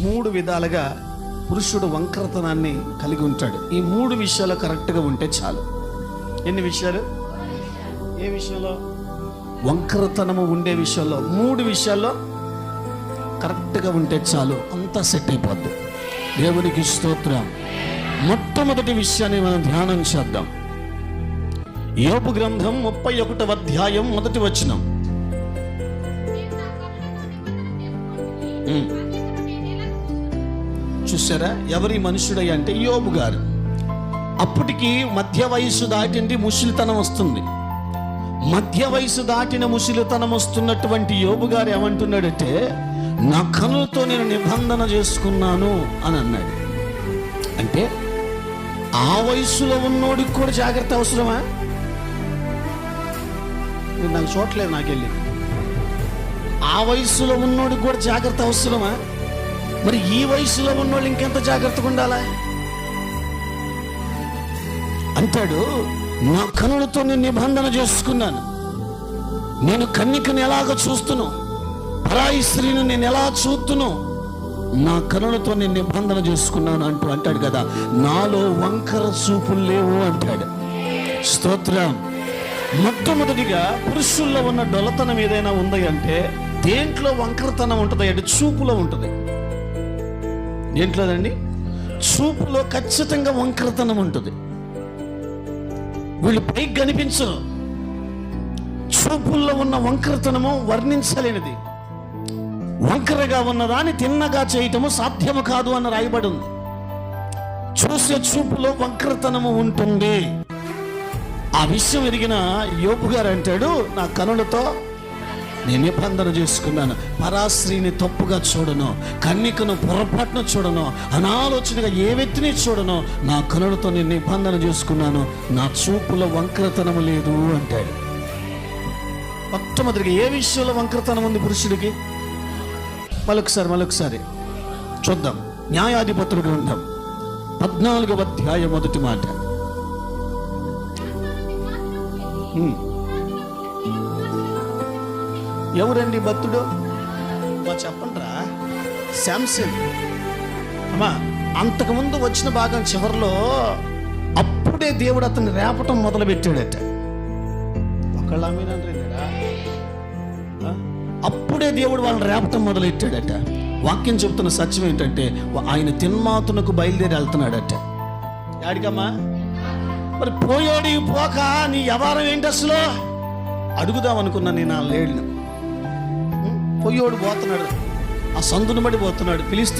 మూడు విధాలుగా పురుషుడు వంకరతనాన్ని కలిగి ఉంటాడు. ఈ మూడు విషయాలు కరెక్ట్గా ఉంటే చాలు. ఎన్ని విషయాలు? ఏ విషయంలో? వంకరతనము ఉండే విషయంలో. మూడు విషయాల్లో కరెక్ట్గా ఉంటే చాలు. అంతా సెట్ అయిపోద్ది. దేవునికి స్తోత్రం. మొట్టమొదటి విషయాన్ని మనం ధ్యానం చేద్దాం. యోపు గ్రంథం ముప్పై ఒకటవ అధ్యాయం మొదటి వచనం. చూసారా ఎవరి మనుషుడై అంటే యోబు గారు. అప్పటికి మధ్య వయసు దాటింది ముసిలితనం వస్తుంది. మధ్య వయసు దాటిన ముసిలితనం వస్తున్నటువంటి యోబు గారు ఏమంటున్నాడంటే నా కనులతో నేను నిబంధన చేసుకున్నాను అని అన్నాడు. అంటే ఆ వయసులో ఉన్నోడికి కూడా జాగ్రత్త అవసరమా? నాకు చూడలేదు నాకెళ్ళి ఆ వయసులో ఉన్నోడికి కూడా జాగ్రత్త అవసరమా? మరి ఈ వయసులో ఉన్నోళ్ళు ఇంకెంత జాగ్రత్తగా ఉండాలా? అంటాడు నా కనులతో నేను నిబంధన చేసుకున్నాను. నేను కన్నికను ఎలాగ చూస్తును? పరాయి స్త్రీని నేను ఎలా చూస్తును నా కనులతో నేను నిబంధన చేసుకున్నాను అంటూ అంటాడు కదా. నాలో వంకర చూపులు లేవు అంటాడు. స్తోత్రం. మొట్టమొదటిగా పురుషుల్లో ఉన్న డొలతనం ఏదైనా ఉంది అంటే దేంట్లో వంకరతనం ఉంటుంది అంటే చూపులో ఉంటుంది? దేంట్లోదండి? చూపులో ఖచ్చితంగా వంకరతనం ఉంటుంది. వీళ్ళు పైకి కనిపించరు. చూపుల్లో ఉన్న వంకరతనము వర్ణించలేనిది. వంకరగా ఉన్నదాన్ని తిన్నగా చేయటము సాధ్యము కాదు అని రాయబడి ఉంది. చూసే చూపులో వంకరతనము ఉంటుంది. ఆ విషయం ఎరిగిన యోపు గారు అంటాడు నా కనులతో నేను నిబంధన చేసుకున్నాను. పరాశ్రీని తప్పుగా చూడను. కన్నికను పొరపాటున చూడను. అనాలోచనగా ఏ వ్యక్తిని చూడను. నా కనులతో నేను నిబంధన చేసుకున్నాను. నా చూపులో వంకరతనం లేదు అంటాడు. మొట్టమొదటిగా ఏ విషయంలో వంకరతనం ఉంది పురుషుడికి? మరొకసారి మరొకసారి. చూద్దాం. న్యాయాధిపతుడు గ్రంథం. పద్నాలుగవ అధ్యాయం మొదటి మాట. ఎవరండి భక్తుడు? మా చెప్పండిరా. శాంసన్. అమ్మా అంతకుముందు వచ్చిన భాగం చివరిలో అప్పుడే దేవుడు అతన్ని రేపటం మొదలుపెట్టాడట. ఒకళ్ళ మీనంటారా అప్పుడే దేవుడు వాళ్ళని రేపటం మొదలు పెట్టాడట వాక్యం చెబుతున్న సత్యం ఏంటంటే ఆయన తిన్మాతునకు బయలుదేరి వెళ్తున్నాడట. యాడికమ్మా? మరి పోయోడి పోక నీ వ్యవహారం ఏంటి అసలు? అడుగుదాం అనుకున్నా నేను ఆ లేడిని. పొయ్యోడు పోతున్నాడు. ఆ సందును బడి పోతున్నాడు. పిలిస్తే